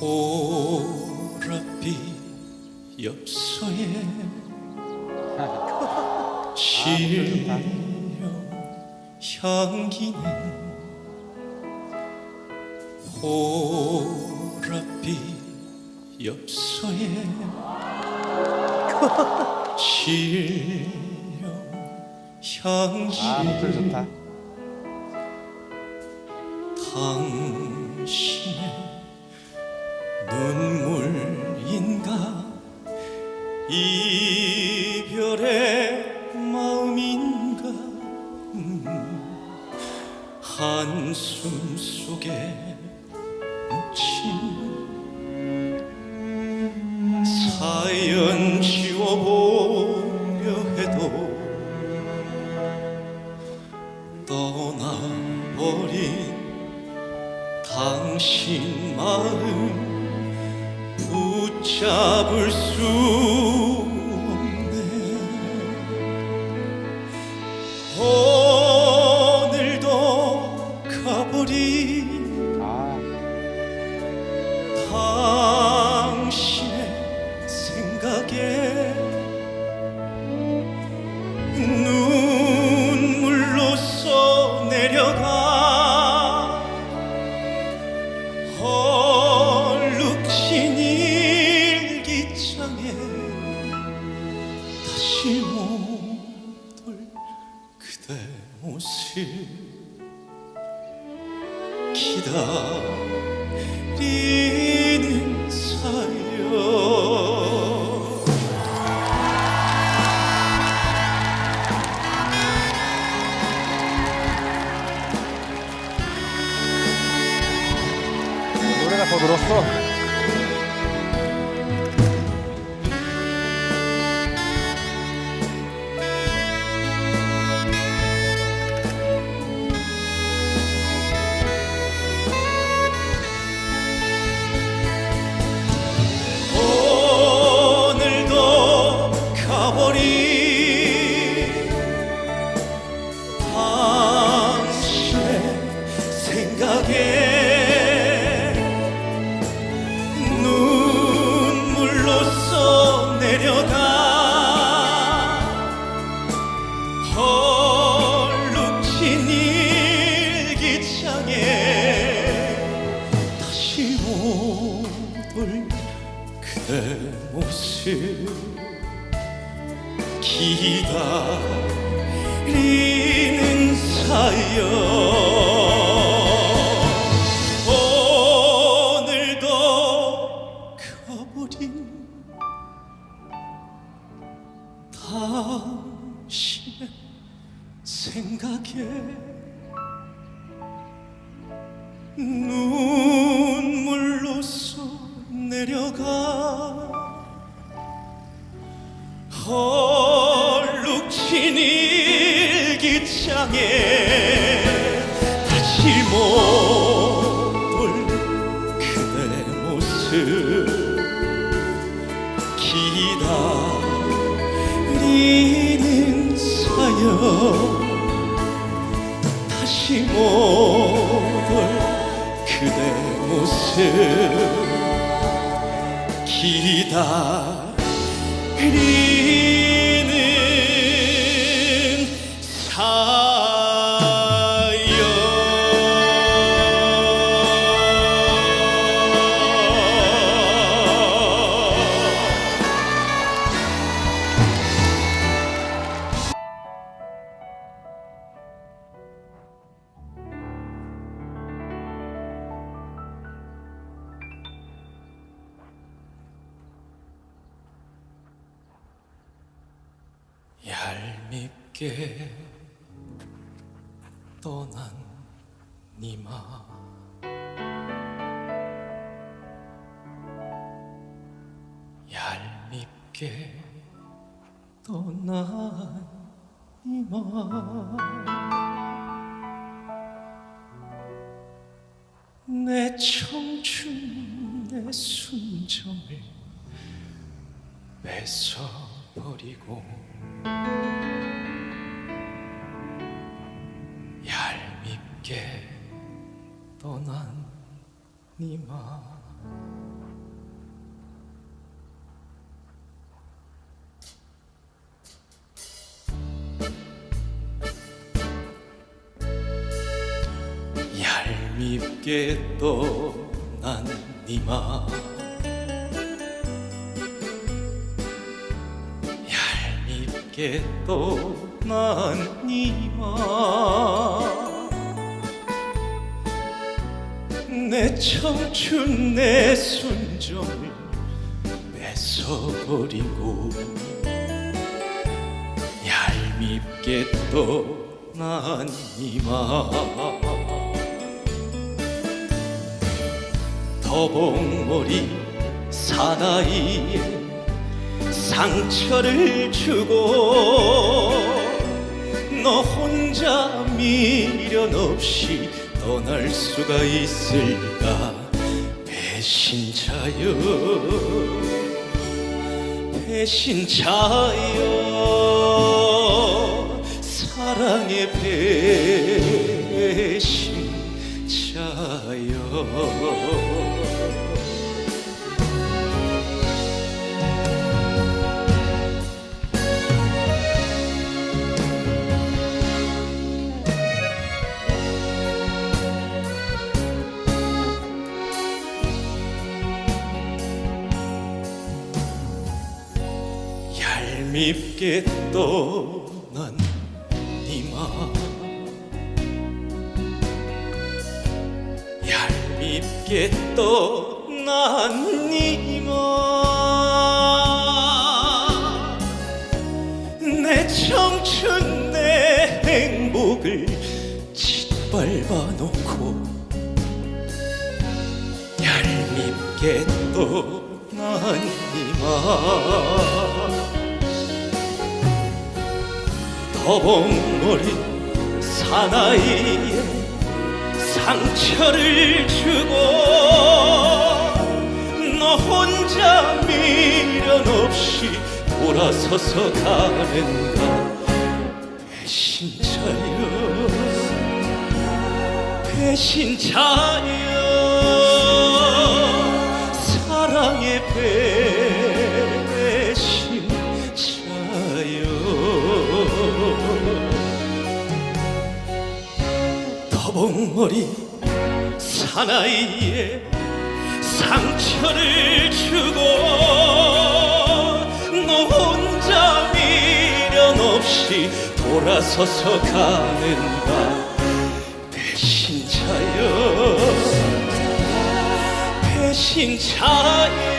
보랏빛 엽서에 실려 향기는 보랏빛 엽서에 실려 아 목소리 향기는 좋다. 당신의 눈물인가? 이별의 마음인가? 음, 한숨 속에 묻힌 사연 지워보려 해도 떠나버린 당신 마음 붙잡을 수 그대 모습 기다리는 사연 노래가 더 늘었어. 못올 그대 모습 기다리는 사연 오늘도 가버린 당신의 생각에 눈 헐룩진 일기장에 다시 못올 그대 모습 기다리는 사연 다시 못올 그대 모습 기다 리 얄밉게 떠난 니마 얄밉게 떠난 니마 내 청춘 내 순정을 뺏어버리고 떠난 니마. 얄밉게 떠난 니마. 얄밉게 떠난 니마 내 청춘 내 순정을 뺏어버리고 얄밉게 떠난 이마 더벅머리 사나이에 상처를 주고 너 혼자 미련 없이 떠날 수가 있을까? 배신자여 배신자여 밉게 떠난 이마 얄밉게 떠난 이마 내 청춘 내 행복을 짓밟아 놓고 얄밉게 떠난 이마 더벅머리 사나이에 상처를 주고 너 혼자 미련 없이 돌아서서 가는가? 배신자여 배신자여 사나이에 상처를 주고 너 혼자 미련 없이 돌아서서 가는가 배신자여 배신자여